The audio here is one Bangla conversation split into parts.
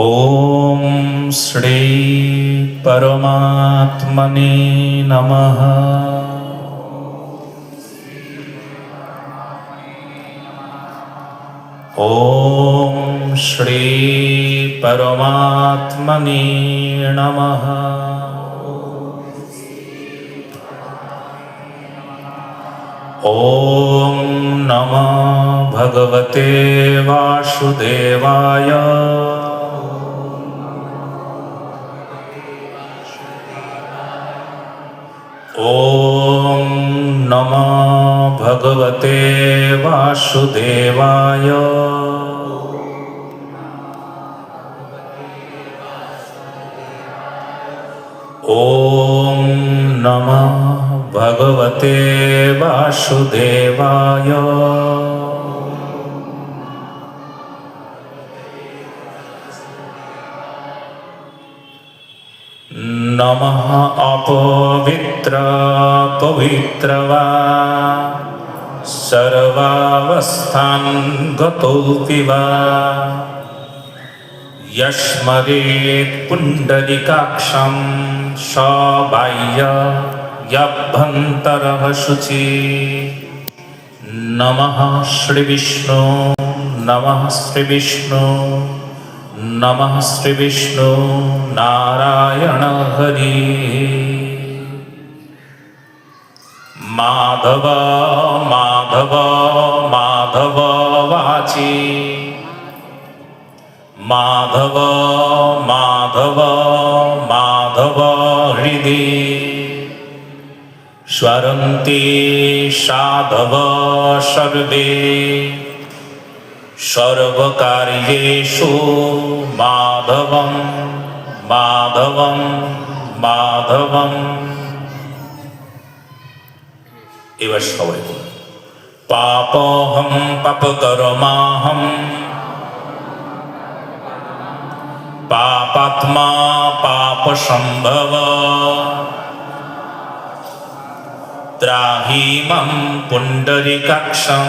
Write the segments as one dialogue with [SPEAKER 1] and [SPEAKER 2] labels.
[SPEAKER 1] ॐ श्री परमात्मने नमः। ॐ श्री परमात्मने नमः। ॐ नमः भगवते वासुदेवाय भगवते वासुदेवाय। ॐ नमः भगवते वासुदेवाय। नमः अपवित्र पवित्रवा सर्वावस्थान् गतोऽपि वा। यस्मरेत् पुण्डरीकाक्षं सबाह्य यभ्यन्तरः शुचि। नमः श्रीविष्णु नमः श्रीविष्णु नमः श्रीविष्णु नारायण हरि মাধব মাধব মাধব বাচি। মাধব মাধব মাধব হৃদি। স্বরন্তি সাধব সর্বে। সর্বকার্যেষু মাধবম মাধবম মাধবম। এবার সবাই বলুন। পাপহম, পাপকরমাহম। পাপাত্মা পাপ সম্ভব ত্রাহি মম পুণ্ডরিকাক্ষম।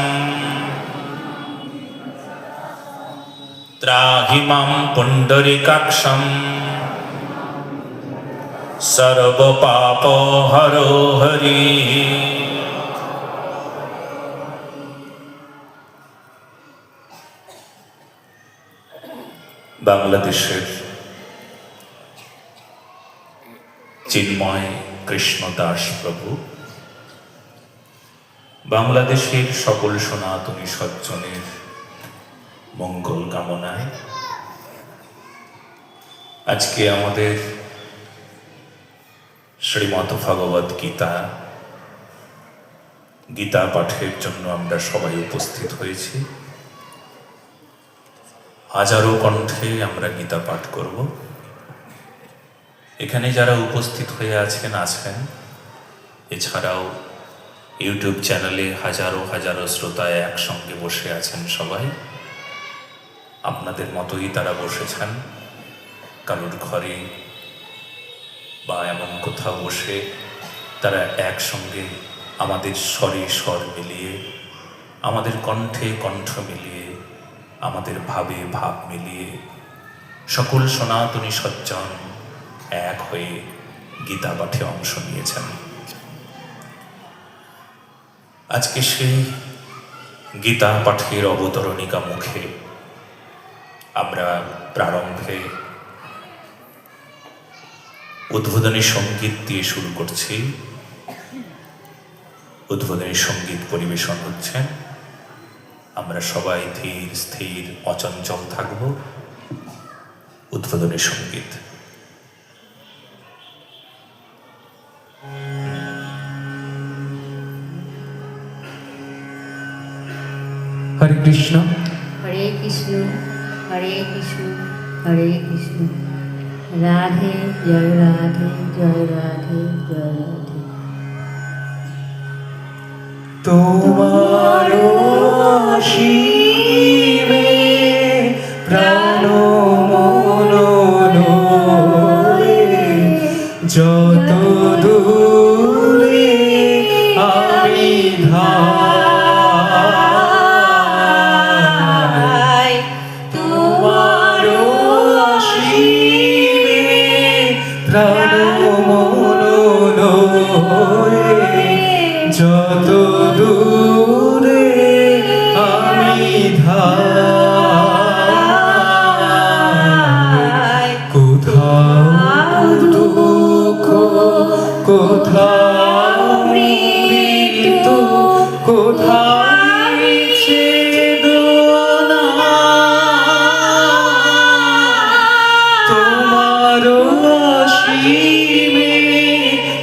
[SPEAKER 1] ত্রাহি মম পুণ্ডরিকাক্ষম। সর্বপাপ হরো হরি। বাংলাদেশের চিন্ময় কৃষ্ণ দাস প্রভু, বাংলাদেশের সকল সনাতনী সজ্জনের মঙ্গল কামনায় আজকে আমাদের শ্রীমত ভগবত গীতা গীতা পাঠের জন্য আমরা সবাই উপস্থিত হয়েছি। হাজারো কণ্ঠে আমরা গীতা পাঠ করব। এখানে যারা উপস্থিত হয়ে আছেন আছেন, এছাড়াও ইউটিউব চ্যানেলে হাজারো হাজারো শ্রোতা একসঙ্গে বসে আছেন সবাই। আপনাদের মতোই তারা বসেছেন। কারোর ঘরে বা এমন কোথাও বসে তারা একসঙ্গে আমাদের স্বরে স্বর মিলিয়ে, আমাদের কণ্ঠে কণ্ঠ মিলিয়ে আমাদের ভাবে ভাব মিলিয়ে সকল সনাতনী সজ্জন এক হয়ে গীতা পাঠে অংশ নিয়েছেন। আজকে সেই গীতা পাঠের অবতরণিকা মুখে আমরা প্রারম্ভে উদ্বোধনী সংগীত দিয়ে শুরু করছি। উদ্বোধনী সংগীত পরিবেশন হচ্ছে। আমরা সবাই ধীর স্থির অচঞ্চল থাকব। উদ্বোধনী সংগীত।
[SPEAKER 2] হরে কৃষ্ণ।
[SPEAKER 3] হরে কৃষ্ণ হরে কৃষ্ণ হরে কৃষ্ণ। রাধে জয় রাধে জয় রাধে জয় রাধে।
[SPEAKER 2] তোমার she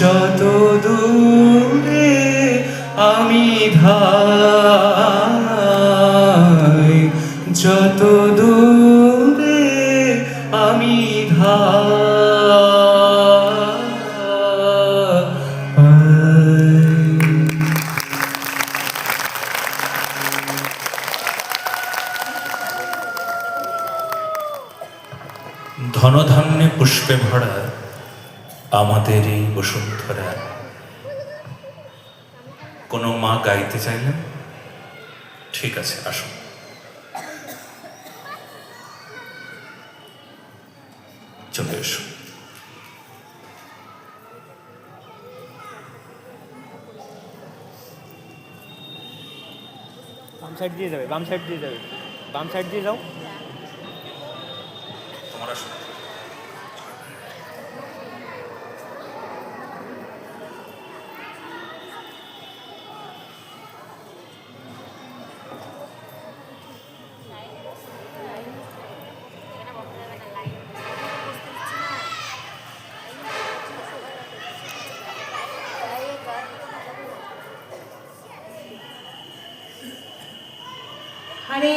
[SPEAKER 2] যত দূরে আমি ধাই যত দূরে আমি ধাই
[SPEAKER 1] ধনধান্যে পুষ্পে ভরা আমাদের এই বসুন্ধরা। কোনো মা গাইতে চাইলেন ঠিক আছে আসুন চলে এসো।
[SPEAKER 4] বাম সাইড দিয়ে যাবে বাম সাইড দিয়ে যাবে। বাম সাইড দিয়ে যাও।
[SPEAKER 1] তোমার আসুন
[SPEAKER 3] হরে